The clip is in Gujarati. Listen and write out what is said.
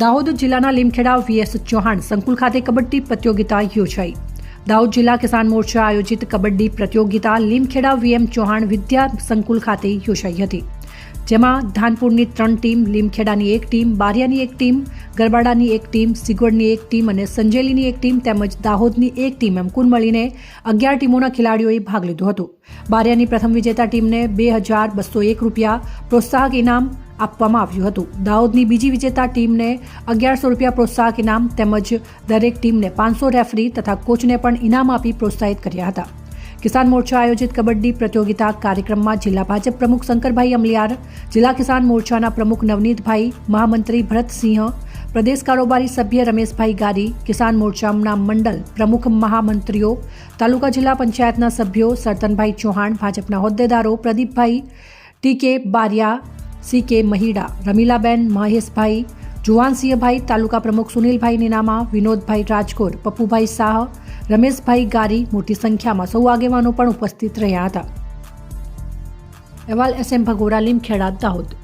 દાહોદ જિલ્લાના લીમખેડા વીએસ ચૌહાણ સંકુલ ખાતે કબડ્ડી પ્રતિયોગિતા યોજાઈ. દાહોદ જિલ્લા કિસાન મોરચા આયોજિત કબડ્ડી પ્રતિયોગિતા લીમખેડા વીએમ ચૌહાણ વિદ્યા સંકુલ ખાતે યોજાઈ હતી. જેમાં ધાનપુરની ત્રણ ટીમ, લીમખેડાની એક ટીમ, બારિયાની એક ટીમ, ગરબાડાની એક ટીમ સિગવડની એક ટીમ અને સંજેલીની એક ટીમ તેમજ દાહોદની એક ટીમ એમ કુલ મળીને અગિયાર ટીમોના ખેલાડીઓએ ભાગ લીધો હતો. બારિયાની પ્રથમ વિજેતા ટીમને બે હજાર બસો એક રૂપિયા પ્રોત્સાહક ઇનામ આપવામાં આવ્યું હતું દાહોદની બીજી વિજેતા ટીમને અગિયારસો રૂપિયા પ્રોત્સાહક ઇનામ તેમજ દરેક ટીમને પાંચસો રેફરી તથા કોચને પણ ઇનામ આપી પ્રોત્સાહિત કર્યા હતા કિસાન મોરચા આયોજિત કબડ્ડી પ્રતિયોગિતા કાર્યક્રમમાં જિલ્લા ભાજપ પ્રમુખ શંકરભાઈ અમલિયાર જિલ્લા કિસાન મોરચાના પ્રમુખ નવનીતભાઈ મહામંત્રી ભરતસિંહ પ્રદેશ કારોબારી સભ્ય રમેશભાઈ ગારી કિસાન મોરચાના મંડળ પ્રમુખ મહામંત્રીઓ તાલુકા જિલ્લા પંચાયતના સભ્યો સરતનભાઈ ચૌહાણ ભાજપના હોદ્દેદારો પ્રદીપભાઈ ટીકે બારિયા સી કે મહિડા, રમીલાબેન, મહેશભાઈ, જુવાનસિંહભાઈ, તાલુકા પ્રમુખ સુનિલભાઈ નીનામા, વિનોદભાઈ રાજકોર પપ્પુભાઈ શાહ, રમેશભાઈ ગારી મોટી સંખ્યામાં સૌ આગેવાનો પણ ઉપસ્થિત રહ્યા હતા. અહેવાલ એસ એમ ભગોરા લીમખેડા, દાહોદ.